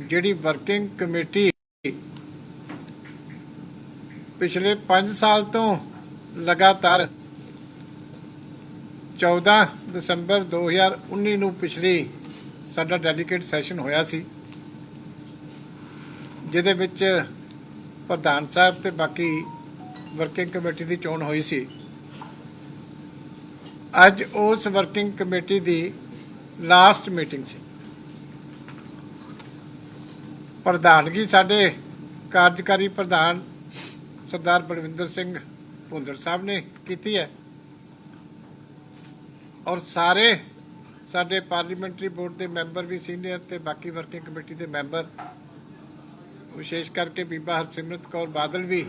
ਜਿਹੜੀ working committee ਪਿਛਲੇ 5 ਸਾਲ ਤੋਂ ਲਗਾਤਾਰ 14 ਦਸੰਬਰ 2019 ਨੂੰ ਪਿਛਲੀ ਸਾਡਾ ਡੈਲੀਗੇਟ ਸੈਸ਼ਨ ਹੋਇਆ ਸੀ, ਜਿਹਦੇ ਵਿੱਚ ਪ੍ਰਧਾਨ ਸਾਹਿਬ ਤੇ ਬਾਕੀ ਵਰਕਿੰਗ ਕਮੇਟੀ ਦੀ ਚੋਣ ਹੋਈ ਸੀ। ਅੱਜ ਉਸ ਵਰਕਿੰਗ ਕਮੇਟੀ ਦੀ ਲਾਸਟ ਮੀਟਿੰਗ ਸੀ। ਪ੍ਰਧਾਨਗੀ ਸਾਡੇ ਕਾਰਜਕਾਰੀ ਪ੍ਰਧਾਨ ਸਰਦਾਰ ਬਲਵਿੰਦਰ ਸਿੰਘ ਭੁੰਦਰ ਸਾਹਿਬ ਨੇ ਕੀਤੀ ਹੈ। ਔਰ ਸਾਰੇ ਸਾਡੇ ਪਾਰਲੀਮੈਂਟਰੀ ਬੋਰਡ ਦੇ ਮੈਂਬਰ ਵੀ ਸੀਨੀਅਰ ਤੇ ਬਾਕੀ ਵਰਕਿੰਗ ਕਮੇਟੀ ਦੇ ਮੈਂਬਰ, ਵਿਸ਼ੇਸ਼ ਕਰਕੇ ਬੀਬਾ ਹਰਸਿਮਰਤ ਕੌਰ ਬਾਦਲ ਵੀ,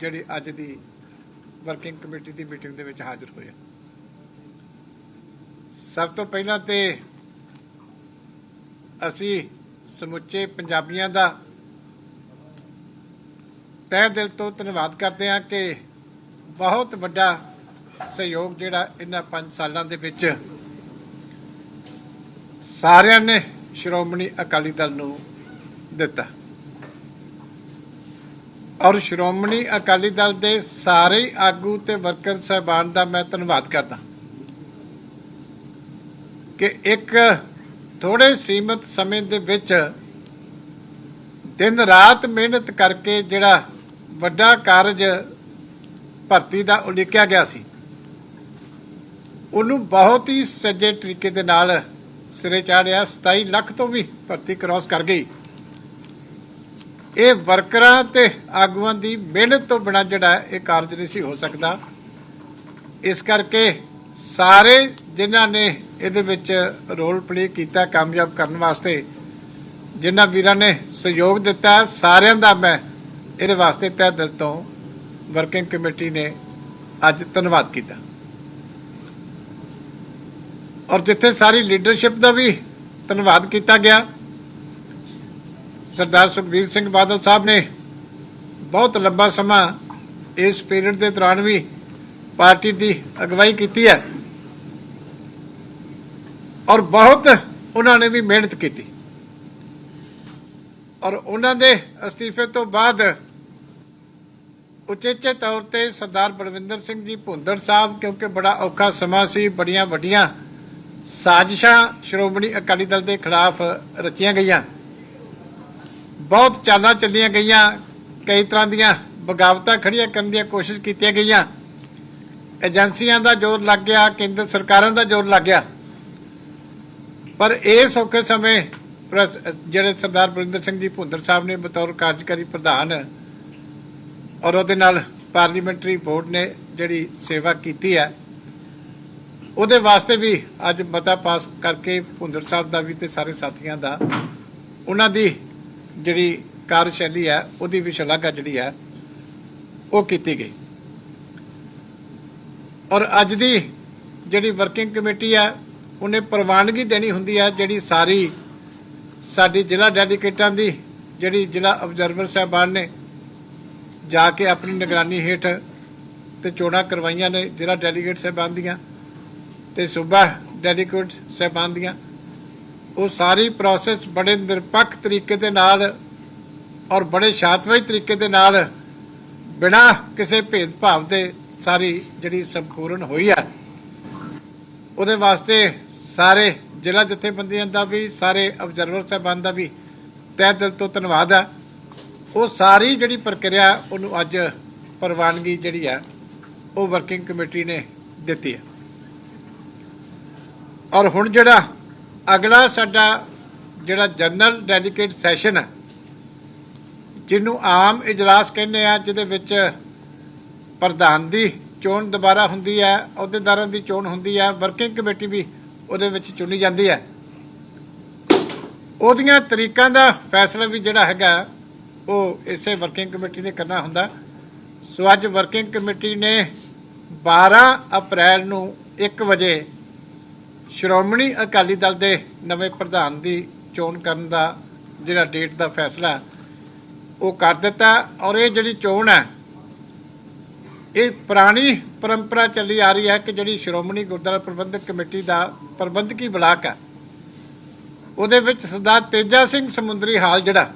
ਜਿਹੜੀ ਅੱਜ ਦੀ ਵਰਕਿੰਗ ਕਮੇਟੀ ਦੀ ਮੀਟਿੰਗ ਦੇ ਵਿੱਚ ਹਾਜ਼ਰ ਹੋਏ ਸਭ ਤੋਂ ਪਹਿਲਾਂ ਤੇ ਅਸੀਂ ਸਮੁੱਚੇ ਪੰਜਾਬੀਆਂ ਦਾ ਤਹਿ ਦਿਲ ਤੋਂ ਧੰਨਵਾਦ ਕਰਦੇ ਹਾਂ ਕਿ ਬਹੁਤ ਵੱਡਾ ਸਹਿਯੋਗ ਜਿਹੜਾ ਇਹਨਾਂ 5 ਸਾਲਾਂ ਦੇ ਵਿੱਚ ਸਾਰਿਆਂ ਨੇ ਸ਼੍ਰੋਮਣੀ ਅਕਾਲੀ ਦਲ ਨੂੰ ਦਿੱਤਾ। ਔਰ ਸ਼੍ਰੋਮਣੀ ਅਕਾਲੀ ਦਲ ਦੇ ਸਾਰੇ ਆਗੂ ਤੇ ਵਰਕਰ ਸਹਿਬਾਨ ਦਾ ਮੈਂ ਧੰਨਵਾਦ ਕਰਦਾ ਕਿ ਇੱਕ ਥੋੜੇ ਸੀਮਤ ਸਮੇਂ ਦੇ ਵਿੱਚ ਦਿਨ ਰਾਤ ਮਿਹਨਤ ਕਰਕੇ ਜਿਹੜਾ ਵੱਡਾ ਕਾਰਜ ਭਰਤੀ ਦਾ ਉਲੀਕਿਆ ਗਿਆ ਸੀ, ਉਹਨੂੰ ਬਹੁਤ ਹੀ ਸੱਜੇ ਤਰੀਕੇ ਦੇ ਨਾਲ ਸਿਰੇ ਚਾੜਿਆ 27 ਲੱਖ ਤੋਂ ਵੀ ਭਰਤੀ ਕ੍ਰਾਸ ਕਰ ਗਈ। ਇਹ ਵਰਕਰਾਂ ਤੇ ਆਗੂਆਂ ਦੀ ਮਿਹਨਤ ਤੋਂ ਬਿਨਾਂ ਜਿਹੜਾ ਇਹ ਕਾਰਜ ਨਹੀਂ ਸੀ ਹੋ ਸਕਦਾ। ਇਸ ਕਰਕੇ ਸਾਰੇ ਜਿਨ੍ਹਾਂ ਨੇ ਇਹਦੇ ਵਿੱਚ ਰੋਲ ਪਲੇ ਕੀਤਾ ਕਾਮਯਾਬ ਕਰਨ ਵਾਸਤੇ, ਜਿਨ੍ਹਾਂ ਵੀਰਾਂ ਨੇ ਸਹਿਯੋਗ ਦਿੱਤਾ, ਸਾਰਿਆਂ ਦਾ ਮੈਂ ਇਹਦੇ ਵਾਸਤੇ ਤਹਿ ਦਿਲ ਤੋਂ ਵਰਕਿੰਗ ਕਮੇਟੀ ਨੇ ਅੱਜ ਧੰਨਵਾਦ ਕੀਤਾ। ਔਰ ਜਿੱਥੇ ਸਾਰੀ ਲੀਡਰਸ਼ਿਪ ਦਾ ਵੀ ਧੰਨਵਾਦ ਕੀਤਾ ਗਿਆ, ਸਰਦਾਰ ਸੁਖਬੀਰ ਸਿੰਘ ਬਾਦਲ ਸਾਹਿਬ ਨੇ ਬਹੁਤ ਲੰਬਾ ਸਮਾਂ ਇਸ ਪੀਰੀਅਡ ਦੇ ਦੌਰਾਨ ਵੀ ਪਾਰਟੀ ਦੀ ਅਗਵਾਈ ਕੀਤੀ ਹੈ। ਔਰ ਬਹੁਤ ਉਹਨਾਂ ਨੇ ਵੀ ਮਿਹਨਤ ਕੀਤੀ। ਔਰ ਉਹਨਾਂ ਦੇ ਅਸਤੀਫੇ ਤੋਂ ਬਾਅਦ ਉਚੇਚੇ ਤੌਰ ਤੇ ਸਰਦਾਰ ਬਲਵਿੰਦਰ ਸਿੰਘ ਜੀ ਭੁੰਦਰ ਸਾਹਿਬ, ਕਿਉਂਕਿ ਬੜਾ ਔਖਾ ਸਮਾਂ ਸੀ, ਬੜੀਆਂ ਵੱਡੀਆਂ ਸਾਜ਼ਿਸ਼ਾਂ ਸ਼੍ਰੋਮਣੀ ਅਕਾਲੀ ਦਲ ਦੇ ਖਿਲਾਫ ਰਚੀਆਂ ਗਈਆਂ। ਬਹੁਤ ਚਾਲਾਂ ਚੱਲੀਆਂ ਗਈਆਂ, ਕਈ ਤਰ੍ਹਾਂ ਦੀਆਂ ਬਗਾਵਤਾਂ ਖੜੀਆਂ ਕਰਨ ਦੀਆਂ ਕੋਸ਼ਿਸ਼ ਕੀਤੀਆਂ ਗਈਆਂ। ਏਜੰਸੀਆਂ ਦਾ ਜ਼ੋਰ ਲੱਗ ਗਿਆ, ਕੇਂਦਰ ਸਰਕਾਰਾਂ ਦਾ ਜ਼ੋਰ ਲੱਗ ਗਿਆ। ਪਰ ਇਸ ਔਖੇ ਸਮੇਂ ਜਿਹੜੇ ਸਰਦਾਰ ਬਰਿੰਦਰ ਸਿੰਘ ਜੀ ਭੁੰਦਰ ਸਾਹਿਬ ਨੇ ਬਤੌਰ ਕਾਰਜਕਾਰੀ ਪ੍ਰਧਾਨ ਔਰ ਉਹਦੇ ਨਾਲ ਪਾਰਲੀਮੈਂਟਰੀ ਬੋਰਡ ਨੇ ਜਿਹੜੀ ਸੇਵਾ ਕੀਤੀ ਹੈ, ਉਹਦੇ ਵਾਸਤੇ ਵੀ ਅੱਜ ਮਤਾ ਪਾਸ ਕਰਕੇ ਭੁੰਦਰ ਸਾਹਿਬ ਦਾ ਵੀ ਤੇ ਸਾਰੇ ਸਾਥੀਆਂ ਦਾ ਉਹਨਾਂ ਦੀ ਜਿਹੜੀ ਕਾਰਜਸ਼ੈਲੀ ਹੈ, ਉਹਦੀ ਵੀ ਸ਼ਲਾਘਾ ਜਿਹੜੀ ਹੈ, ਉਹ ਕੀਤੀ ਗਈ। ਔਰ ਅੱਜ ਦੀ ਜਿਹੜੀ ਵਰਕਿੰਗ ਕਮੇਟੀ ਹੈ ਉਹਨੇ ਪ੍ਰਵਾਨਗੀ ਦੇਣੀ ਹੁੰਦੀ ਹੈ ਜਿਹੜੀ ਸਾਰੀ ਸਾਡੀ ਜ਼ਿਲ੍ਹਾ ਡੈਲੀਗੇਟਾਂ ਦੀ, ਜਿਹੜੀ ਜ਼ਿਲ੍ਹਾ ਆਬਜ਼ਰਵਰ ਸਾਹਿਬਾਨ ਨੇ ਜਾ ਕੇ ਆਪਣੀ ਨਿਗਰਾਨੀ ਹੇਠ ਤੇ ਚੋਣਾਂ ਕਰਵਾਈਆਂ ਨੇ ਜ਼ਿਲ੍ਹਾ ਡੈਲੀਗੇਟ ਸਾਹਿਬਾਨ ਦੀਆਂ ਤੇ ਸੂਬਾ ਡੈਲੀਗੇਟ ਸਾਹਿਬਾਨ ਦੀਆਂ। ਉਹ ਸਾਰੀ ਪ੍ਰੋਸੈਸ ਬੜੇ ਨਿਰਪੱਖ ਤਰੀਕੇ ਦੇ ਨਾਲ ਔਰ ਬੜੇ ਸ਼ਾਂਤਮਈ ਤਰੀਕੇ ਦੇ ਨਾਲ ਬਿਨਾਂ ਕਿਸੇ ਭੇਦਭਾਵ ਦੇ ਸਾਰੀ ਜਿਹੜੀ ਸੰਪੂਰਨ ਹੋਈ ਹੈ ਉਹਦੇ ਵਾਸਤੇ ਸਾਰੇ ਜ਼ਿਲ੍ਹਾ ਜਥੇਬੰਦੀਆਂ ਦਾ ਵੀ, ਸਾਰੇ ਆਬਜ਼ਰਵਰ ਸਾਹਿਬਾਨ ਦਾ ਵੀ ਤਹਿ ਦਿਲ ਤੋਂ ਧੰਨਵਾਦ ਹੈ। ਉਹ ਸਾਰੀ ਜਿਹੜੀ ਪ੍ਰਕਿਰਿਆ ਉਹਨੂੰ ਅੱਜ ਪ੍ਰਵਾਨਗੀ ਜਿਹੜੀ ਹੈ, ਉਹ ਵਰਕਿੰਗ ਕਮੇਟੀ ਨੇ ਦਿੱਤੀ ਹੈ। ਔਰ ਹੁਣ ਜਿਹੜਾ ਅਗਲਾ ਸਾਡਾ ਜਿਹੜਾ ਜਨਰਲ ਡੈਲੀਗੇਟ ਸੈਸ਼ਨ ਹੈ, ਜਿਹਨੂੰ ਆਮ ਇਜਲਾਸ ਕਹਿੰਦੇ ਆ, ਜਿਹਦੇ ਵਿੱਚ ਪ੍ਰਧਾਨ ਦੀ ਚੋਣ ਦੁਬਾਰਾ ਹੁੰਦੀ ਹੈ, ਅਹੁਦੇਦਾਰਾਂ ਦੀ ਚੋਣ ਹੁੰਦੀ ਹੈ ਵਰਕਿੰਗ ਕਮੇਟੀ ਵੀ ਉਹਦੇ ਵਿੱਚ ਚੁਣੀ ਜਾਂਦੀ ਹੈ। ਉਹਦੀਆਂ ਤਰੀਕਾਂ ਦਾ ਫੈਸਲਾ ਵੀ ਜਿਹੜਾ ਹੈਗਾ, ਉਹ ਇਸੇ ਵਰਕਿੰਗ ਕਮੇਟੀ ਨੇ ਕਰਨਾ ਹੁੰਦਾ। ਸੋ ਅੱਜ ਵਰਕਿੰਗ ਕਮੇਟੀ ਨੇ 12 ਅਪ੍ਰੈਲ ਨੂੰ 1 ਵਜੇ ਸ਼੍ਰੋਮਣੀ ਅਕਾਲੀ ਦਲ ਦੇ ਨਵੇਂ ਪ੍ਰਧਾਨ ਦੀ ਚੋਣ ਕਰਨ ਦਾ ਜਿਹੜਾ ਡੇਟ ਦਾ ਫੈਸਲਾ, ਉਹ ਕਰ ਦਿੱਤਾ। ਔਰ ਇਹ ਜਿਹੜੀ ਚੋਣ ਹੈ ਇਹ ਪੁਰਾਣੀ ਪਰੰਪਰਾ ਚੱਲੀ ਆ ਰਹੀ ਹੈ ਕਿ ਜਿਹੜੀ ਸ਼੍ਰੋਮਣੀ ਗੁਰਦੁਆਰਾ ਪ੍ਰਬੰਧਕ ਕਮੇਟੀ ਦਾ ਪ੍ਰਬੰਧਕੀ ਬਲਾਕ ਹੈ। ਉਹਦੇ ਵਿੱਚ ਸਰਦਾਰ ਤੇਜਾ ਸਿੰਘ ਸਮੁੰਦਰੀ ਹਾਲ ਜਿਹੜਾ,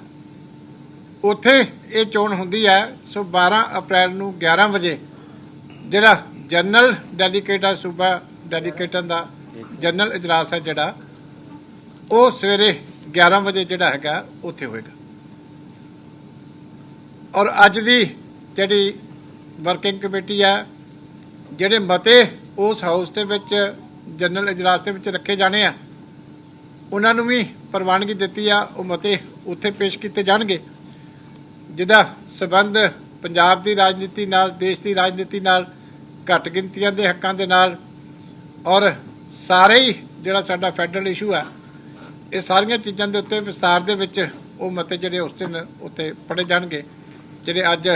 ਉੱਥੇ ਇਹ ਚੋਣ ਹੁੰਦੀ ਹੈ। ਸੋ 12 ਅਪ੍ਰੈਲ ਨੂੰ 11 ਵਜੇ ਜਿਹੜਾ ਜਨਰਲ ਡੈਲੀਗੇਟ ਆ, ਸੂਬਾ ਡੈਲੀਗੇਟਾਂ ਦਾ ਜਨਰਲ ਇਜਲਾਸ ਹੈ ਜਿਹੜਾ, ਉਹ ਸਵੇਰੇ 11 ਵਜੇ ਜਿਹੜਾ ਹੈਗਾ, ਉੱਥੇ ਹੋਏਗਾ। ਔਰ ਅੱਜ ਦੀ ਜਿਹੜੀ ਵਰਕਿੰਗ ਕਮੇਟੀ ਹੈ ਜਿਹੜੇ ਮਤੇ ਉਸ ਹਾਊਸ ਦੇ ਵਿੱਚ ਜਨਰਲ ਇਜਲਾਸ ਦੇ ਵਿੱਚ ਰੱਖੇ ਜਾਣੇ ਆ, ਉਹਨਾਂ ਨੂੰ ਵੀ ਪ੍ਰਵਾਨਗੀ ਦਿੱਤੀ ਆ, ਉਹ ਮਤੇ ਉੱਥੇ ਪੇਸ਼ ਕੀਤੇ ਜਾਣਗੇ। ਜਿਹਦਾ ਸਬੰਧ ਪੰਜਾਬ ਦੀ ਰਾਜਨੀਤੀ ਨਾਲ, ਦੇਸ਼ ਦੀ ਰਾਜਨੀਤੀ ਨਾਲ, ਘੱਟ ਗਿਣਤੀਆਂ ਦੇ ਹੱਕਾਂ ਦੇ ਨਾਲ, ਔਰ ਸਾਰੇ ਹੀ ਜਿਹੜਾ ਸਾਡਾ ਫੈਡਰਲ ਇਸ਼ੂ ਹੈ ਇਹ ਸਾਰੀਆਂ ਚੀਜ਼ਾਂ ਦੇ ਉੱਤੇ ਵਿਸਤਾਰ ਦੇ ਵਿੱਚ ਉਹ ਮਤੇ ਜਿਹੜੇ ਉਸ ਦਿਨ ਉੱਤੇ ਪੜੇ ਜਾਣਗੇ, ਜਿਹੜੇ ਅੱਜ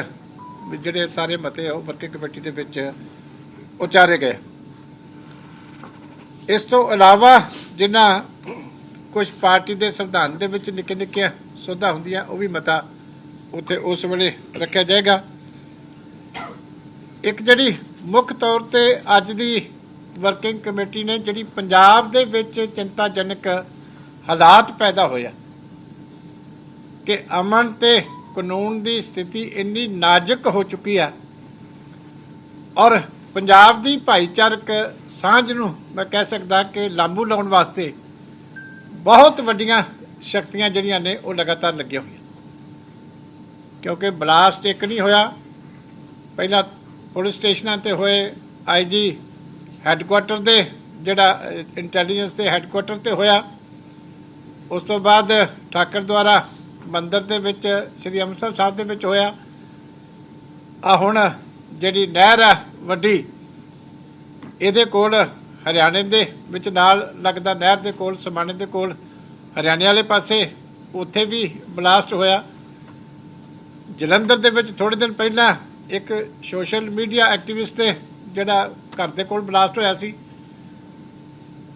ਜਿਹੜੇ ਸਾਰੇ ਮਤੇ ਆ ਉਹ ਵਰਕਿੰਗ ਕਮੇਟੀ ਦੇ ਵਿੱਚ ਉਚਾਰੇ ਗਏ। ਇਸ ਤੋਂ ਇਲਾਵਾ ਜਿਨ੍ਹਾਂ ਕੁਝ ਪਾਰਟੀ ਦੇ ਸੰਵਿਧਾਨ ਦੇ ਵਿੱਚ ਨਿੱਕੇ ਨਿੱਕੇ ਸੋਧਾਂ ਹੁੰਦੀਆਂ, ਉਹ ਵੀ ਮਤਾ ਉੱਥੇ ਉਸ ਵੇਲੇ ਰੱਖਿਆ ਜਾਏਗਾ। ਇੱਕ ਜਿਹੜੀ ਮੁੱਖ ਤੌਰ ਤੇ ਅੱਜ ਦੀ ਵਰਕਿੰਗ ਕਮੇਟੀ ਨੇ ਜਿਹੜੀ ਪੰਜਾਬ ਦੇ ਵਿੱਚ ਚਿੰਤਾਜਨਕ ਹਾਲਾਤ ਪੈਦਾ ਹੋਇਆ ਕਿ ਅਮਨ ਤੇ ਕਾਨੂੰਨ ਦੀ ਸਥਿਤੀ ਇੰਨੀ ਨਾਜ਼ੁਕ ਹੋ ਚੁੱਕੀ ਹੈ ਔਰ ਪੰਜਾਬ ਦੀ ਭਾਈਚਾਰਕ ਸਾਂਝ ਨੂੰ ਮੈਂ ਕਹਿ ਸਕਦਾ ਕਿ ਲਾਂਬੂ ਲਾਉਣ ਵਾਸਤੇ ਬਹੁਤ ਵੱਡੀਆਂ ਸ਼ਕਤੀਆਂ ਜਿਹੜੀਆਂ ਨੇ ਉਹ ਲਗਾਤਾਰ ਲੱਗੀਆਂ ਹੋਈਆਂ। ਕਿਉਂਕਿ ਬਲਾਸਟ ਇੱਕ ਨਹੀਂ ਹੋਇਆ। ਪਹਿਲਾਂ ਪੁਲਿਸ ਸਟੇਸ਼ਨਾਂ ਤੇ ਹੋਏ ਆਈਜੀ ਹੈੱਡਕੁਆਟਰ ਦੇ, ਜਿਹੜਾ ਇੰਟੈਲੀਜੈਂਸ ਦੇ ਹੈੱਡਕੁਆਟਰ ਤੇ ਹੋਇਆ। ਉਸ ਤੋਂ ਬਾਅਦ ਠਾਕਰ ਦੁਆਰਾ ਮੰਦਿਰ ਦੇ ਵਿੱਚ, ਸ੍ਰੀ ਅੰਮ੍ਰਿਤਸਰ ਸਾਹਿਬ ਦੇ ਵਿੱਚ ਹੋਇਆ। ਆ ਹੁਣ ਜਿਹੜੀ ਨਹਿਰ ਆ ਵੱਡੀ, ਇਹਦੇ ਕੋਲ ਹਰਿਆਣੇ ਦੇ ਵਿੱਚ ਨਾਲ ਲੱਗਦਾ ਨਹਿਰ ਦੇ ਕੋਲ, ਸਮਾਣੇ ਦੇ ਕੋਲ, ਹਰਿਆਣੇ ਵਾਲੇ ਪਾਸੇ ਉੱਥੇ ਵੀ ਬਲਾਸਟ ਹੋਇਆ। ਜਲੰਧਰ ਦੇ ਵਿੱਚ ਥੋੜੇ ਦਿਨ ਪਹਿਲਾਂ ਇੱਕ ਸੋਸ਼ਲ ਮੀਡੀਆ ਐਕਟਿਵਿਸਟ ਦੇ ਜਿਹੜਾ ਘਰ ਦੇ ਕੋਲ ਬਲਾਸਟ ਹੋਇਆ ਸੀ।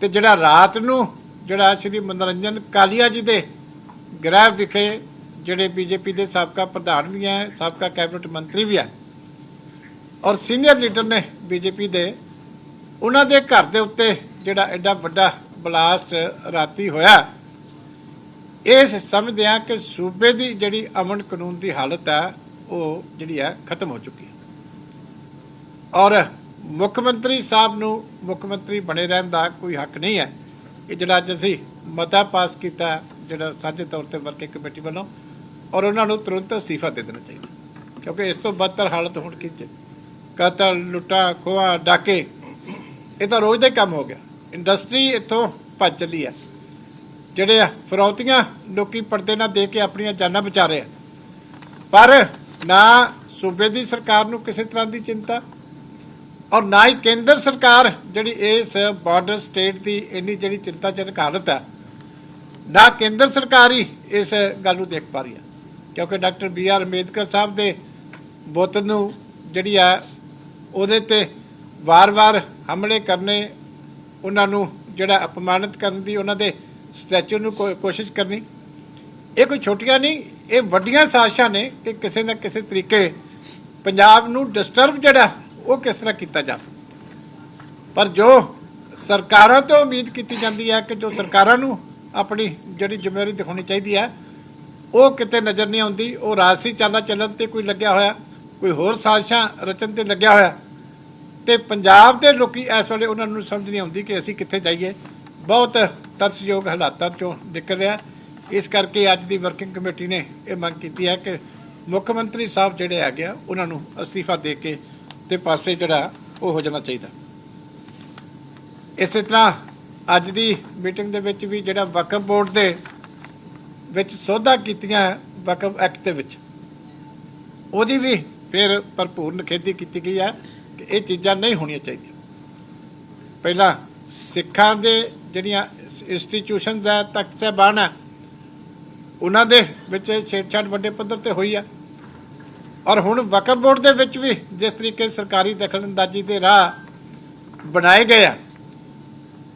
ਤੇ ਜਿਹੜਾ ਰਾਤ ਨੂੰ ਜਿਹੜਾ ਸ਼੍ਰੀ ਮਨੋਰੰਜਨ ਕਾਲੀਆ ਜੀ ਦੇ ਗ੍ਰਹਿ ਵਿਖੇ ਜਿਹੜੇ ਬੀਜੇਪੀ ਦੇ ਸਾਬਕਾ ਪ੍ਰਧਾਨ ਵੀ ਹੈ, ਸਾਬਕਾ ਕੈਬਨਿਟ ਮੰਤਰੀ ਵੀ ਹੈ। ਔਰ ਸੀਨੀਅਰ ਲੀਡਰ ਨੇ ਬੀਜੇਪੀ ਦੇ, ਉਹਨਾਂ ਦੇ ਘਰ ਦੇ ਉੱਤੇ ਜਿਹੜਾ ਐਡਾ ਵੱਡਾ ਬਲਾਸਟ ਰਾਤੀ ਹੋਇਆ ਇਸ ਸਮਝਦੇ ਆ ਕਿ ਸੂਬੇ ਦੀ ਜਿਹੜੀ ਅਮਨ ਕਾਨੂੰਨ ਦੀ ਹਾਲਤ ਹੈ ਉਹ ਜਿਹੜੀ ਹੈ ਖਤਮ ਹੋ ਚੁੱਕੀ ਹੈ। ਔਰ ਮੁੱਖ ਮੰਤਰੀ ਸਾਹਿਬ ਨੂੰ ਮੁੱਖ ਮੰਤਰੀ ਬਣੇ ਰਹਿਣ ਦਾ ਕੋਈ ਹੱਕ ਨਹੀਂ ਹੈ ਕਿ ਜਿਹੜਾ ਅੱਜ ਅਸੀਂ ਮਤਾ ਪਾਸ ਕੀਤਾ ਜਿਹੜਾ ਸਾਂਝੇ ਤੌਰ ਤੇ ਵਰਕਿੰਗ ਕਮੇਟੀ ਵੱਲੋਂ, ਔਰ ਉਹਨਾਂ ਨੂੰ ਤੁਰੰਤ ਅਸਤੀਫਾ ਦੇ ਦੇਣਾ ਚਾਹੀਦਾ। ਕਿਉਂਕਿ ਇਸ ਤੋਂ ਬਦਤਰ ਹਾਲਤ ਹੁਣ ਕੀ ਕਤਲ, ਲੁੱਟਾਂ, ਖੋਹਾਂ, ਡਾਕੇ, ਇਹ ਤਾਂ ਰੋਜ਼ ਦਾ ਕੰਮ ਹੋ ਗਿਆ। ਇੰਡਸਟਰੀ ਇੱਥੋਂ ਭੱਜ ਚੱਲੀ ਹੈ ਜਿਹੜੇ ਫਰੌਤੀਆਂ ਲੋਕੀ ਪਰਦੇ ਨਾਲ ਦੇ ਕੇ ਆਪਣੀਆਂ ਜਾਨਾਂ ਬਚਾ ਰਹੇ ਆ। ਪਰ ਨਾ ਸੂਬੇ ਦੀ ਸਰਕਾਰ ਨੂੰ ਕਿਸੇ ਤਰ੍ਹਾਂ ਦੀ ਚਿੰਤਾ, ਔਰ ਨਾ ਹੀ ਕੇਂਦਰ ਸਰਕਾਰ, ਜਿਹੜੀ ਇਸ ਬਾਰਡਰ ਸਟੇਟ ਦੀ ਇੰਨੀ ਜਿਹੜੀ ਚਿੰਤਾਜਨਕ ਹਾਲਤ ਹੈ ਨਾ ਕੇਂਦਰ ਸਰਕਾਰ ਹੀ ਇਸ ਗੱਲ ਨੂੰ ਦੇਖ ਪਾ ਰਹੀ ਹੈ। ਕਿਉਂਕਿ doctor B R Ambedkar Sahib ਦੇ ਬੁੱਤ ਨੂੰ ਜਿਹੜੀ ਆ, ਉਹਦੇ ਤੇ ਵਾਰ-ਵਾਰ ਹਮਲੇ ਕਰਨੇ, ਉਹਨਾਂ ਨੂੰ ਜਿਹੜਾ ਅਪਮਾਨਿਤ ਕਰਨ ਦੀ ਉਹਨਾਂ ਦੇ ਸਟੈਚੂ ਨੂੰ ਕੋਸ਼ਿਸ਼ ਕਰਨੀ, ਇਹ ਕੋਈ ਛੋਟੀਆਂ ਨਹੀਂ, ਇਹ ਵੱਡੀਆਂ ਸਾਜ਼ਿਸ਼ਾਂ ਨੇ ਕਿ ਕਿਸੇ ਨਾ ਕਿਸੇ ਤਰੀਕੇ ਪੰਜਾਬ ਨੂੰ ਡਿਸਟਰਬ ਜਿਹੜਾ, ਉਹ ਕਿਸ ਤਰ੍ਹਾਂ ਕੀਤਾ ਜਾਵੇ। ਪਰ ਜੋ ਸਰਕਾਰਾਂ ਤੋਂ ਉਮੀਦ ਕੀਤੀ ਜਾਂਦੀ ਹੈ ਕਿ ਜੋ ਸਰਕਾਰਾਂ ਨੂੰ ਆਪਣੀ ਜਿਹੜੀ ਜ਼ਿੰਮੇਵਾਰੀ ਦਿਖਾਉਣੀ ਚਾਹੀਦੀ ਹੈ, ਉਹ ਕਿਤੇ ਨਜ਼ਰ ਨਹੀਂ ਆਉਂਦੀ, ਉਹ ਰਾਜਸੀ ਚਾਲਾ ਚੱਲਣ ਤੇ ਕੋਈ ਲੱਗਿਆ ਹੋਇਆ, ਕੋਈ ਹੋਰ ਸਾਜ਼ਿਸ਼ਾਂ ਰਚਨ ਤੇ ਲੱਗਿਆ ਹੋਇਆ। ਤੇ ਪੰਜਾਬ ਦੇ ਲੋਕੀ ਇਸ ਵੇਲੇ ਉਹਨਾਂ ਨੂੰ ਸਮਝ ਨਹੀਂ ਆਉਂਦੀ ਕਿ ਅਸੀਂ ਕਿੱਥੇ ਜਾਈਏ। ਬਹੁਤ ਤਰਸਯੋਗ ਹਾਲਾਤਾਂ ਚੋਂ ਨਿਕਲ ਰਿਹਾ ਇਸ ਕਰਕੇ ਅੱਜ ਦੀ ਵਰਕਿੰਗ ਕਮੇਟੀ ਨੇ ਇਹ ਮੰਗ ਕੀਤੀ ਹੈ ਕਿ ਮੁੱਖ ਮੰਤਰੀ ਸਾਹਿਬ ਜਿਹੜੇ ਹੈਗੇ ਆ, ਉਹਨਾਂ ਨੂੰ ਅਸਤੀਫਾ ਦੇ ਕੇ ਤੇ ਪਾਸੇ ਜਿਹੜਾ ਉਹ ਹੋ ਜਾਣਾ ਚਾਹੀਦਾ। ਇਸੇ ਤਰ੍ਹਾਂ ਅੱਜ ਦੀ ਮੀਟਿੰਗ ਦੇ ਵਿੱਚ ਵੀ ਜਿਹੜਾ ਵਕਫ ਬੋਰਡ ਦੇ ਵਿੱਚ ਸੋਧਾ ਕੀਤੀਆਂ ਵਕਫ ਐਕਟ ਦੇ ਵਿੱਚ, ਉਹਦੀ ਵੀ ਫਿਰ ਭਰਪੂਰ ਨਿਖੇਧੀ ਕੀਤੀ ਗਈ ਹੈ ਕਿ ਇਹ ਚੀਜ਼ਾਂ ਨਹੀਂ ਹੋਣੀਆਂ ਚਾਹੀਦੀਆਂ। ਪਹਿਲਾਂ ਸਿੱਖਾਂ ਦੇ ਜਿਹੜੀਆਂ ਇੰਸਟੀਟਿਊਸ਼ਨਸ ਹੈ, ਤਖਤ ਸਾਹਿਬਾਨ ਹੈ, ਉਹਨਾਂ ਦੇ ਵਿੱਚ ਛੇੜਛਾੜ ਵੱਡੇ ਪੱਧਰ ਤੇ ਹੋਈ ਆ ਔਰ ਹੁਣ ਵਕਫ ਬੋਰਡ ਦੇ ਵਿੱਚ ਵੀ ਜਿਸ ਤਰੀਕੇ ਸਰਕਾਰੀ ਦਖਲਅੰਦਾਜ਼ੀ ਦੇ ਰਾਹ ਬਣਾਏ ਗਏ ਆ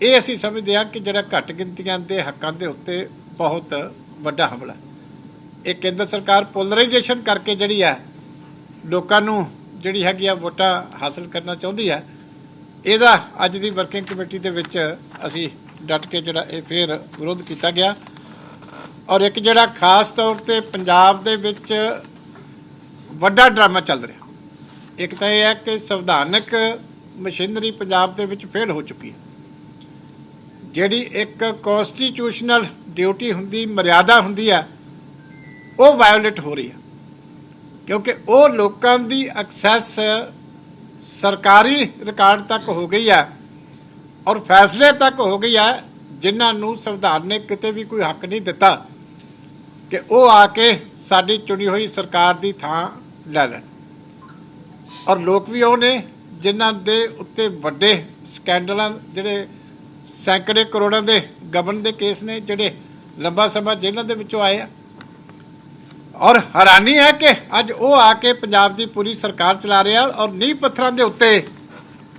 ਇਹ ਅਸੀਂ ਸਮਝਦੇ ਹਾਂ ਕਿ ਜਿਹੜਾ ਘੱਟ ਗਿਣਤੀਆਂ ਦੇ ਹੱਕਾਂ ਦੇ ਉੱਤੇ ਬਹੁਤ ਵੱਡਾ ਹਮਲਾ ਇਹ ਕੇਂਦਰ ਸਰਕਾਰ ਪੋਲਰਾਈਜੇਸ਼ਨ ਕਰਕੇ ਜਿਹੜੀ ਹੈ, ਲੋਕਾਂ ਨੂੰ ਜਿਹੜੀ ਹੈਗੀ ਆ ਵੋਟਾਂ ਹਾਸਲ ਕਰਨਾ ਚਾਹੁੰਦੀ ਹੈ, ਇਹਦਾ ਅੱਜ ਦੀ ਵਰਕਿੰਗ ਕਮੇਟੀ ਦੇ ਵਿੱਚ ਅਸੀਂ ਡਟ ਕੇ ਜਿਹੜਾ ਇਹ ਫੇਰ ਵਿਰੋਧ ਕੀਤਾ ਗਿਆ। ਔਰ ਇੱਕ ਜਿਹੜਾ ਖਾਸ ਤੌਰ ਤੇ ਪੰਜਾਬ ਦੇ ਵਿੱਚ ਵੱਡਾ ਡਰਾਮਾ ਚੱਲ ਰਿਹਾ। ਇੱਕ ਤਾਂ ਇਹ ਹੈ ਕਿ ਸੰਵਿਧਾਨਕ ਮਸ਼ੀਨਰੀ ਪੰਜਾਬ ਦੇ ਵਿੱਚ ਫੇਲ ਹੋ ਚੁੱਕੀ ਹੈ। ਜਿਹੜੀ ਇੱਕ ਕਨਸਟੀਟਿਊਸ਼ਨਲ ਡਿਊਟੀ ਹੁੰਦੀ, ਮਰਿਆਦਾ ਹੁੰਦੀ ਹੈ ਉਹ ਵਾਇਓਲੇਟ ਹੋ ਰਹੀ ਹੈ ਕਿਉਂਕਿ ਉਹ ਲੋਕਾਂ ਦੀ ਐਕਸੈਸ ਸਰਕਾਰੀ ਰਿਕਾਰਡ ਤੱਕ ਹੋ ਗਈ ਹੈ ਔਰ ਫੈਸਲੇ ਤੱਕ ਹੋ ਗਈ ਹੈ ਜਿਨ੍ਹਾਂ ਨੂੰ ਸੰਵਿਧਾਨ ਨੇ ਕਿਤੇ ਵੀ ਕੋਈ ਹੱਕ ਨਹੀਂ ਦਿੱਤਾ ਕਿ ਉਹ ਆ ਕੇ ਸਾਡੀ ਚੁਣੀ ਹੋਈ ਸਰਕਾਰ ਦੀ ਥਾਂ ਲੈ ਲੈਣ। ਔਰ ਲੋਕ ਵੀ ਉਹ ਨੇ, ਜਿਨ੍ਹਾਂ ਦੇ ਉੱਤੇ ਵੱਡੇ ਸਕੈਂਡਲਾਂ ਜਿਹੜੇ ਸੈਂਕੜੇ ਕਰੋੜਾਂ ਦੇ ਗਬਨ ਦੇ ਕੇਸ ਨੇ ਜਿਹੜੇ ਲੰਬਾ ਸਮਾਂ ਜੇਲ੍ਹਾਂ ਦੇ ਵਿੱਚੋਂ ਆਏ ਆ। ਔਰ ਹੈਰਾਨੀ ਹੈ ਕਿ ਅੱਜ ਉਹ ਆ ਕੇ ਪੰਜਾਬ ਦੀ ਪੂਰੀ ਸਰਕਾਰ ਚਲਾ ਰਿਹਾ ਔਰ ਨੀਂਹ ਪੱਥਰਾਂ ਦੇ ਉੱਤੇ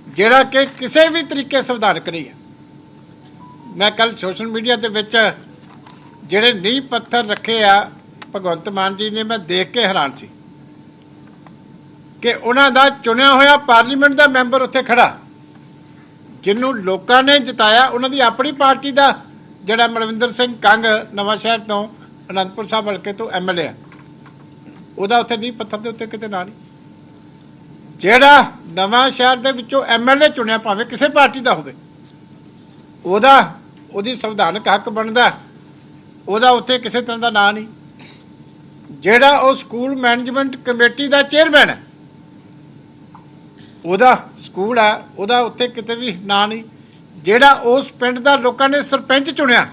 ਜਿਹੜਾ ਕਿ ਕਿਸੇ ਵੀ ਤਰੀਕੇ ਸੰਵਿਧਾਨਕ ਨਹੀਂ ਹੈ। ਮੈਂ ਕੱਲ ਸੋਸ਼ਲ ਮੀਡੀਆ ਦੇ ਵਿੱਚ ਜਿਹੜੇ ਨੀਂਹ ਪੱਥਰ ਰੱਖੇ ਆ, ਭਗਵੰਤ ਮਾਨ ਜੀ ਨੇ ਮੈਂ ਦੇਖ ਕੇ ਹੈਰਾਨ ਸੀ ਕਿ ਉਹਨਾਂ ਦਾ ਚੁਣਿਆ ਹੋਇਆ ਪਾਰਲੀਮੈਂਟ ਦਾ ਮੈਂਬਰ ਉੱਥੇ ਖੜਾ ਜਿਹਨੂੰ ਲੋਕਾਂ ਨੇ ਜਿਤਾਇਆ, ਉਹਨਾਂ ਦੀ ਆਪਣੀ ਪਾਰਟੀ ਦਾ ਜਿਹੜਾ ਮਨਵਿੰਦਰ ਸਿੰਘ ਕੰਗ ਨਵਾਂ ਸ਼ਹਿਰ ਤੋਂ ਅਨੰਦਪੁਰ ਸਾਹਿਬ ਹਲਕੇ ਤੋਂ ਐਮਐਲਏ ਆ। ਉਹਦਾ ਉੱਥੇ ਨਹੀਂ ਪੱਥਰ ਦੇ ਉੱਤੇ ਕਿਤੇ ਨਾਂ ਨਹੀਂ। ਜਿਹੜਾ ਨਵਾਂ ਸ਼ਹਿਰ ਦੇ ਵਿੱਚੋਂ ਐਮਐਲਏ ਚੁਣਿਆ ਭਾਵੇਂ ਕਿਸੇ ਪਾਰਟੀ ਦਾ ਹੋਵੇ, ਉਹਦਾ, ਉਹਦੀ ਸੰਵਿਧਾਨਕ ਹੱਕ ਬਣਦਾ, ਉਹਦਾ ਉੱਥੇ ਕਿਸੇ ਤਰ੍ਹਾਂ ਦਾ ਨਾਂ ਨਹੀਂ। ਜਿਹੜਾ ਉਹ ਸਕੂਲ ਮੈਨੇਜਮੈਂਟ ਕਮੇਟੀ ਦਾ ਚੇਅਰਮੈਨ ਹੈ ਉਹਦਾ ਸਕੂਲ ਆ ਉਹਦਾ ਉੱਥੇ ਕਿਤੇ ਵੀ ਨਾਂ ਨਹੀਂ। ਜਿਹੜਾ ਉਸ ਪਿੰਡ ਦਾ ਲੋਕਾਂ ਨੇ ਸਰਪੰਚ ਚੁਣਿਆ,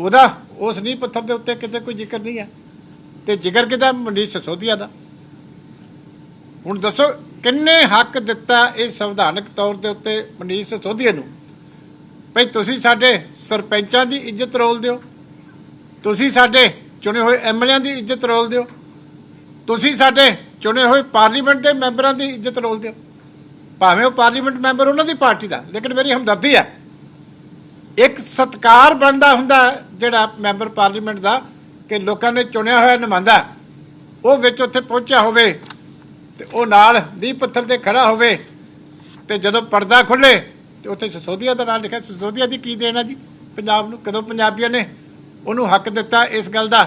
ਉਹਦਾ ਉਸ ਨੀਂਹ ਪੱਥਰ ਦੇ ਉੱਤੇ ਕਿਤੇ ਕੋਈ ਜ਼ਿਕਰ ਨਹੀਂ ਹੈ। ਤੇ ਜ਼ਿਕਰ ਕਿਦਾ ਮਨੀਸ਼ ਸਸੋਦੀਆ ਦਾ। ਹੁਣ ਦੱਸੋ, ਕਿੰਨੇ ਹੱਕ ਦਿੱਤਾ ਇਹ ਸੰਵਿਧਾਨਕ ਤੌਰ ਦੇ ਉੱਤੇ ਮਨੀਸ਼ ਸਸੋਦੀਆ ਨੂੰ? ਭਈ ਤੁਸੀਂ ਸਾਡੇ ਸਰਪੰਚਾਂ ਦੀ ਇੱਜ਼ਤ ਰੋਲ ਦਿਓ ਤੁਸੀਂ ਸਾਡੇ ਚੁਣੇ ਹੋਏ ਐਮਐਲਏਆਂ ਦੀ ਇੱਜ਼ਤ ਰੋਲ ਦਿਓ ਤੁਸੀਂ ਸਾਡੇ ਚੁਣੇ ਹੋਏ ਪਾਰਲੀਮੈਂਟ ਦੇ ਮੈਂਬਰਾਂ ਦੀ ਇੱਜ਼ਤ ਰੋਲਦੇ ਹੋ। ਭਾਵੇਂ ਉਹ ਪਾਰਲੀਮੈਂਟ ਮੈਂਬਰ ਉਹਨਾਂ ਦੀ ਪਾਰਟੀ ਦਾ, ਲੇਕਿਨ ਮੇਰੀ ਹਮਦਰਦੀ ਹੈ। ਇੱਕ ਸਤਕਾਰ ਬਣਦਾ ਹੁੰਦਾ ਜਿਹੜਾ ਮੈਂਬਰ ਪਾਰਲੀਮੈਂਟ ਦਾ ਕਿ ਲੋਕਾਂ ਨੇ ਚੁਣਿਆ ਹੋਇਆ ਨੁਮਾਇੰਦਾ ਉਹ ਵਿੱਚ ਉੱਥੇ ਪਹੁੰਚਿਆ ਹੋਵੇ ਤੇ ਉਹ ਨਾਲ ਨੀਂਹ ਪੱਥਰ ਤੇ ਖੜਾ ਹੋਵੇ ਤੇ ਜਦੋਂ ਪਰਦਾ ਖੁੱਲੇ ਤੇ ਉੱਥੇ ਸਸੋਦੀਆ ਦਾ ਨਾਮ ਲਿਖਿਆ। ਸਸੋਦੀਆ ਦੀ ਕੀ ਦੇਣਾ ਜੀ? ਪੰਜਾਬ ਨੂੰ, ਕਦੋਂ ਪੰਜਾਬੀਆਂ ਨੇ ਉਹਨੂੰ ਹੱਕ ਦਿੱਤਾ ਇਸ ਗੱਲ ਦਾ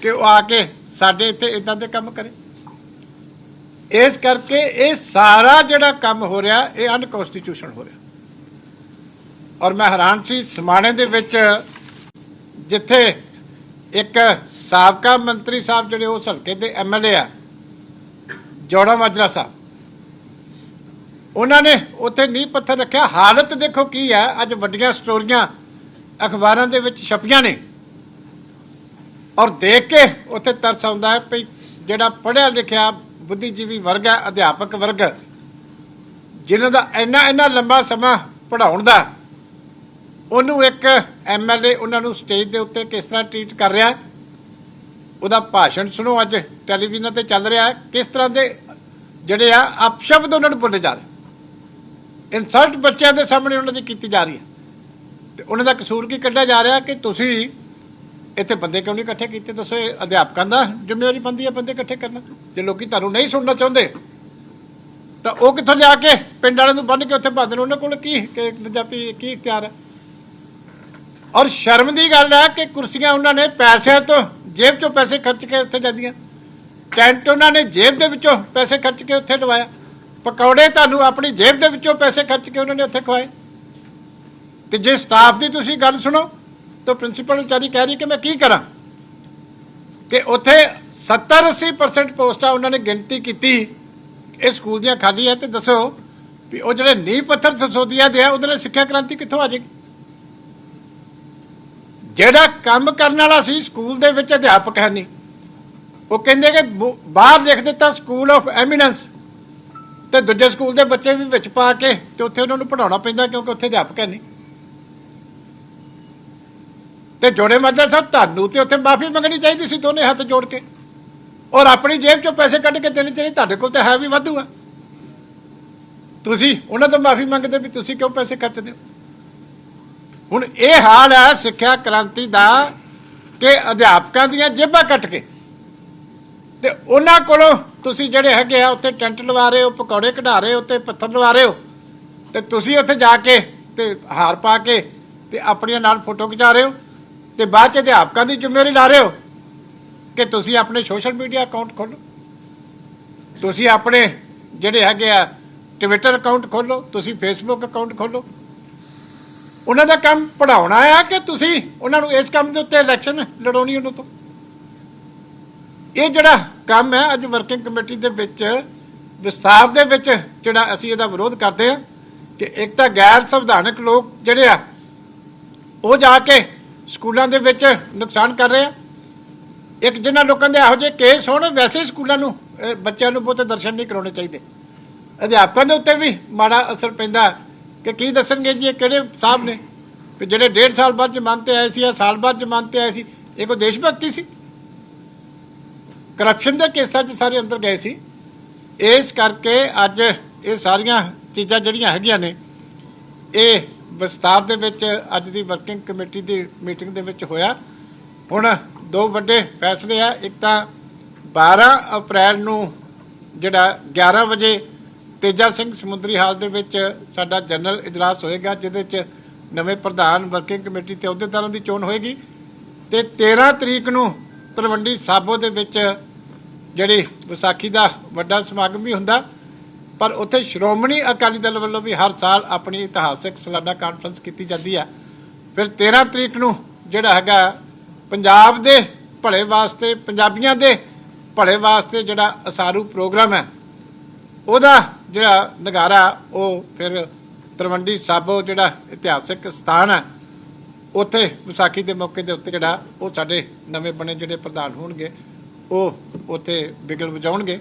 ਕਿ ਉਹ ਆ ਕੇ ਸਾਡੇ ਇੱਥੇ ਇਦਾਂ ਦੇ ਕੰਮ ਕਰੇ। ਇਸ ਕਰਕੇ ਇਹ ਸਾਰਾ ਜਿਹੜਾ ਕੰਮ ਹੋ ਰਿਹਾ, ਇਹ ਅਨਕਨਸਟੀਟਿਊਸ਼ਨ ਹੋ ਰਿਹਾ। ਔਰ ਮੈਂ ਹੈਰਾਨ ਸੀ, ਸਮਾਣੇ ਦੇ ਵਿੱਚ ਜਿੱਥੇ ਇੱਕ ਸਾਬਕਾ ਮੰਤਰੀ ਸਾਹਿਬ ਜਿਹੜੇ ਉਸ ਹਲਕੇ ਦੇ ਐਮਐਲਏ ਆ, ਜੋੜਾ ਮਾਜਰਾ ਸਾਹਿਬ, ਉਹਨਾਂ ਨੇ ਉੱਥੇ ਨੀਂਹ ਪੱਥਰ ਰੱਖਿਆ। ਹਾਲਤ ਦੇਖੋ ਕੀ ਹੈ, ਅੱਜ ਵੱਡੀਆਂ ਸਟੋਰੀਆਂ ਅਖਬਾਰਾਂ ਦੇ ਵਿੱਚ ਛਪੀਆਂ ਨੇ। ਔਰ ਦੇਖ ਕੇ ਉੱਥੇ ਤਰਸ ਆਉਂਦਾ ਹੈ ਵੀ ਜਿਹੜਾ ਪੜ੍ਹਿਆ ਲਿਖਿਆ ਬੁੱਧੀਜੀਵੀ ਵਰਗ ਹੈ, ਅਧਿਆਪਕ ਵਰਗ ਜਿਨ੍ਹਾਂ ਦਾ ਇੰਨਾ ਇੰਨਾ ਲੰਬਾ ਸਮਾਂ ਪੜਾਉਣ ਦਾ, ਉਹਨੂੰ ਇੱਕ ਐਮਐਲਏ ਉਹਨਾਂ ਨੂੰ ਸਟੇਜ ਦੇ ਉੱਤੇ ਕਿਸ ਤਰ੍ਹਾਂ ਟ੍ਰੀਟ ਕਰ ਰਿਹਾ ਹੈ? ਉਹਦਾ ਭਾਸ਼ਣ ਸੁਣੋ ਅੱਜ ਟੈਲੀਵਿਜ਼ਨ ਤੇ ਚੱਲ ਰਿਹਾ ਹੈ, ਕਿਸ ਤਰ੍ਹਾਂ ਦੇ ਜਿਹੜੇ ਆ ਅਪਸ਼ਬਦ ਉਹਨਾਂ ਨੂੰ ਬੋਲੇ ਜਾ ਰਹੇ ਇਨਸਲਟ ਬੱਚਿਆਂ ਦੇ ਸਾਹਮਣੇ ਉਹਨਾਂ ਦੀ ਕੀਤੀ ਜਾ ਰਹੀ ਹੈ। ਤੇ ਉਹਨਾਂ ਦਾ ਕਸੂਰ ਕੀ ਕੱਢਿਆ ਜਾ ਰਿਹਾ ਕਿ ਤੁਸੀਂ ਇੱਥੇ ਬੰਦੇ ਕਿਉਂ ਨਹੀਂ ਇਕੱਠੇ ਕੀਤੇ? ਦੱਸੋ ਇਹ ਅਧਿਆਪਕਾਂ ਦਾ ਜ਼ਿੰਮੇਵਾਰੀ ਬੰਦੀ ਹੈ ਬੰਦੇ ਇਕੱਠੇ ਕਰਨਾ? ਜੇ ਲੋਕੀ ਤੁਹਾਨੂੰ ਨਹੀਂ ਸੁਣਨਾ ਚਾਹੁੰਦੇ, ਤਾਂ ਉਹ ਕਿੱਥੋਂ ਲਿਆ ਕੇ ਪਿੰਡ ਵਾਲਿਆਂ ਨੂੰ ਬੰਨ ਕੇ ਉੱਥੇ ਭਾ ਦੇਣ? ਉਹਨਾਂ ਕੋਲ ਕੀ ਕਿ ਪੰਜਾਬੀ ਕੀ ਇਖਤਿਆਰ ਹੈ? ਔਰ ਸ਼ਰਮ ਦੀ ਗੱਲ ਹੈ ਕਿ ਕੁਰਸੀਆਂ ਉਹਨਾਂ ਨੇ ਪੈਸਿਆਂ ਤੋਂ ਜੇਬ ਚੋਂ ਪੈਸੇ ਖਰਚ ਕੇ ਉੱਥੇ ਜਾਂਦੀਆਂ। ਟੈਂਟ ਉਹਨਾਂ ਨੇ ਜੇਬ ਦੇ ਵਿੱਚੋਂ ਪੈਸੇ ਖਰਚ ਕੇ ਉੱਥੇ ਲਵਾਇਆ। ਪਕੌੜੇ ਤੁਹਾਨੂੰ ਆਪਣੀ ਜੇਬ ਦੇ ਵਿੱਚੋਂ ਪੈਸੇ ਖਰਚ ਕੇ ਉਹਨਾਂ ਨੇ ਉੱਥੇ ਖਵਾਏ। ਤੇ ਜੇ ਸਟਾਫ ਦੀ ਤੁਸੀਂ ਗੱਲ ਸੁਣੋ ਤਾਂ ਪ੍ਰਿੰਸੀਪਲ ਵਿਚਾਰੀ ਕਹਿ ਰਹੀ ਕਿ ਮੈਂ ਕੀ ਕਰਾਂ? ਕਿ ਉੱਥੇ 70 80% ਪੋਸਟਾਂ ਉਹਨਾਂ ਨੇ ਗਿਣਤੀ ਕੀਤੀ। ਇਹ ਸਕੂਲ ਦੀਆਂ ਖਾਲੀ ਹੈ ਤੇ ਦੱਸੋ ਵੀ ਉਹ ਜਿਹੜੇ ਨੀਂਹ ਪੱਥਰ ਸਸੋਦੀਆ ਦੇ ਆ, ਉਹਦੇ ਨਾਲ ਸਿੱਖਿਆ ਕ੍ਰਾਂਤੀ ਕਿੱਥੋਂ ਆ ਜਾਏਗੀ? ਜਿਹੜਾ ਕੰਮ ਕਰਨ ਵਾਲਾ ਸੀ, ਸਕੂਲ ਦੇ ਵਿੱਚ ਅਧਿਆਪਕ ਹੈ ਨਹੀਂ। ਉਹ ਕਹਿੰਦੇ ਕਿ ਬਾਹਰ ਲਿਖ ਦਿੱਤਾ ਸਕੂਲ ਆਫ ਐਮੀਨੈਂਸ ਤੇ ਦੂਜੇ ਸਕੂਲ ਦੇ ਬੱਚੇ ਵੀ ਵਿੱਚ ਪਾ ਕੇ ਤੇ ਉੱਥੇ ਉਹਨਾਂ ਨੂੰ ਪੜਾਉਣਾ ਪੈਂਦਾ ਕਿਉਂਕਿ ਉੱਥੇ ਅਧਿਆਪਕ ਹੈ ਨਹੀਂ। ਤੇ ਜੋੜੇ ਮਾਜਰਾ ਸਾਹਿਬ ਤੁਹਾਨੂੰ ਤੇ ਉੱਥੇ ਮਾਫੀ ਮੰਗਣੀ ਚਾਹੀਦੀ ਸੀ ਦੋਨੇ ਹੱਥ ਜੋੜ ਕੇ। ਔਰ ਆਪਣੀ ਜੇਬ ਚੋਂ ਪੈਸੇ ਕੱਢ ਕੇ ਦੇਣੇ ਚਾਹੀਦੇ, ਤੁਹਾਡੇ ਕੋਲ ਤਾਂ ਹੈ ਵੀ ਵਾਧੂ ਆ। ਤੁਸੀਂ ਉਹਨਾਂ ਤੋਂ ਮਾਫੀ ਮੰਗਦੇ ਵੀ ਤੁਸੀਂ ਕਿਉਂ ਪੈਸੇ ਖਰਚਦੇ ਹੋ? ਹੁਣ ਇਹ ਹਾਲ ਹੈ ਸਿੱਖਿਆ ਕ੍ਰਾਂਤੀ ਦਾ ਕਿ ਅਧਿਆਪਕਾਂ ਦੀਆਂ ਜੇਬਾਂ ਕੱਟ ਕੇ ਤੇ ਉਹਨਾਂ ਕੋਲੋਂ ਤੁਸੀਂ ਜਿਹੜੇ ਹੈਗੇ ਆ ਉੱਥੇ ਟੈਂਟ ਲਵਾ ਰਹੇ ਹੋ, ਪਕੌੜੇ ਕਢਾ ਰਹੇ ਹੋ ਤੇ ਪੱਥਰ ਲਵਾ ਰਹੇ ਹੋ, ਤੇ ਤੁਸੀਂ ਉੱਥੇ ਜਾ ਕੇ ਤੇ ਹਾਰ ਪਾ ਕੇ ਤੇ ਆਪਣੀਆਂ ਨਾਲ ਫੋਟੋ ਖਿਚਾ ਰਹੇ ਹੋ। ਤੇ ਬਾਅਦ ਚ ਅਧਿਆਪਕਾਂ ਦੀ ਜ਼ਿੰਮੇਵਾਰੀ ਲਾ ਰਹੇ ਹੋ ਕਿ ਤੁਸੀਂ ਆਪਣੇ ਸੋਸ਼ਲ ਮੀਡੀਆ ਅਕਾਊਂਟ ਖੋਲੋ ਤੁਸੀਂ ਆਪਣੇ ਜਿਹੜੇ ਹੈਗੇ ਆ ਟਵਿੱਟਰ ਅਕਾਊਂਟ ਖੋਲੋ ਤੁਸੀਂ ਫੇਸਬੁੱਕ ਅਕਾਊਂਟ ਖੋਲੋ ਉਹਨਾਂ ਦਾ ਕੰਮ ਪੜਾਉਣਾ ਆ ਕਿ ਤੁਸੀਂ ਉਹਨਾਂ ਨੂੰ ਇਸ ਕੰਮ ਦੇ ਉੱਤੇ ਇਲੈਕਸ਼ਨ ਲੜਾਉਣੀ ਉਹਨਾਂ ਤੋਂ? ਇਹ ਜਿਹੜਾ ਕੰਮ ਹੈ, ਅੱਜ ਵਰਕਿੰਗ ਕਮੇਟੀ ਦੇ ਵਿੱਚ, ਵਿਸਥਾਰ ਦੇ ਵਿੱਚ ਜਿਹੜਾ ਅਸੀਂ ਇਹਦਾ ਵਿਰੋਧ ਕਰਦੇ ਆ ਕਿ ਇੱਕ ਤਾਂ ਗੈਰ ਸੰਵਿਧਾਨਕ ਲੋਕ ਜਿਹੜੇ ਆ, ਉਹ ਜਾ ਕੇ ਸਕੂਲਾਂ ਦੇ ਵਿੱਚ ਨੁਕਸਾਨ ਕਰ ਰਹੇ ਆ। ਇੱਕ ਜਿਨ੍ਹਾਂ ਲੋਕਾਂ ਦੇ ਇਹੋ ਜਿਹੇ ਕੇਸ ਹੋਣ ਵੈਸੇ ਹੀ ਸਕੂਲਾਂ ਨੂੰ ਅਹ, ਬੱਚਿਆਂ ਨੂੰ ਬਹੁਤੇ ਦਰਸ਼ਨ ਨਹੀਂ ਕਰਾਉਣੇ ਚਾਹੀਦੇ। ਅਧਿਆਪਕਾਂ ਦੇ ਉੱਤੇ ਵੀ ਮਾੜਾ ਅਸਰ ਪੈਂਦਾ ਕਿ ਕੀ ਦੱਸਣਗੇ ਜੀ ਇਹ ਕਿਹੜੇ ਸਾਹਿਬ ਨੇ? ਵੀ ਜਿਹੜੇ ਡੇਢ ਸਾਲ ਬਾਅਦ ਜ਼ਮਾਨਤ ਤੇ ਆਏ ਸੀ ਜਾਂ ਸਾਲ ਬਾਅਦ ਜ਼ਮਾਨਤ ਤੇ ਆਏ ਸੀ ਇਹ ਕੋਈ ਦੇਸ਼ ਭਗਤੀ ਸੀ? ਕਰਪਸ਼ਨ ਦੇ ਕੇਸਾਂ 'ਚ ਸਾਰੇ ਅੰਦਰ ਗਏ ਸੀ। ਇਸ ਕਰਕੇ ਅੱਜ ਇਹ ਸਾਰੀਆਂ ਚੀਜ਼ਾਂ ਜਿਹੜੀਆਂ ਹੈਗੀਆਂ ਨੇ ਇਹ ਵਿਸਤਾਰ ਦੇ ਵਿੱਚ ਅੱਜ ਦੀ ਵਰਕਿੰਗ ਕਮੇਟੀ ਦੀ ਮੀਟਿੰਗ ਦੇ ਵਿੱਚ ਹੋਇਆ। ਹੁਣ ਦੋ ਵੱਡੇ ਫੈਸਲੇ ਆ, ਇੱਕ ਤਾਂ 12 ਅਪ੍ਰੈਲ ਨੂੰ ਜਿਹੜਾ 11 ਵਜੇ ਤੇਜਾ ਸਿੰਘ ਸਮੁੰਦਰੀ ਹਾਲ ਦੇ ਵਿੱਚ ਸਾਡਾ ਜਨਰਲ ਇਜਲਾਸ ਹੋਏਗਾ, ਜਿਹਦੇ 'ਚ ਨਵੇਂ ਪ੍ਰਧਾਨ ਵਰਕਿੰਗ ਕਮੇਟੀ ਤੇ ਅਹੁਦੇਦਾਰਾਂ ਦੀ ਚੋਣ ਹੋਏਗੀ। ਤੇ 13 ਤਰੀਕ ਨੂੰ ਤਲਵੰਡੀ ਸਾਬੋ ਦੇ ਵਿੱਚ ਜਿਹੜੀ ਵਿਸਾਖੀ ਦਾ ਵੱਡਾ ਸਮਾਗਮ ਵੀ ਹੁੰਦਾ ਪਰ ਉੱਥੇ ਸ਼੍ਰੋਮਣੀ ਅਕਾਲੀ ਦਲ ਵੱਲੋਂ ਵੀ ਹਰ ਸਾਲ ਆਪਣੀ ਇਤਿਹਾਸਕ ਸਾਲਾਨਾ ਕਾਨਫਰੰਸ ਕੀਤੀ ਜਾਂਦੀ ਹੈ ਫਿਰ 13 ਤਰੀਕ ਨੂੰ ਜਿਹੜਾ ਹੈਗਾ ਪੰਜਾਬ ਦੇ ਭਲੇ ਵਾਸਤੇ, ਪੰਜਾਬੀਆਂ ਦੇ ਭਲੇ ਵਾਸਤੇ ਜਿਹੜਾ ਅਸਾਰੂ ਪ੍ਰੋਗਰਾਮ ਹੈ, ਉਹਦਾ ਜਿਹੜਾ ਨਗਾਰਾ, ਉਹ ਫਿਰ ਤਲਵੰਡੀ ਸਾਬੋ ਜਿਹੜਾ ਇਤਿਹਾਸਕ ਸਥਾਨ ਹੈ, ਉੱਥੇ ਵਿਸਾਖੀ ਦੇ ਮੌਕੇ ਦੇ ਉੱਤੇ ਜਿਹੜਾ ਉਹ ਸਾਡੇ ਨਵੇਂ ਬਣੇ ਜਿਹੜੇ ਪ੍ਰਧਾਨ ਹੋਣਗੇ, ਉਹ ਉੱਥੇ ਬਿਗਲ ਵਜਾਉਣਗੇ।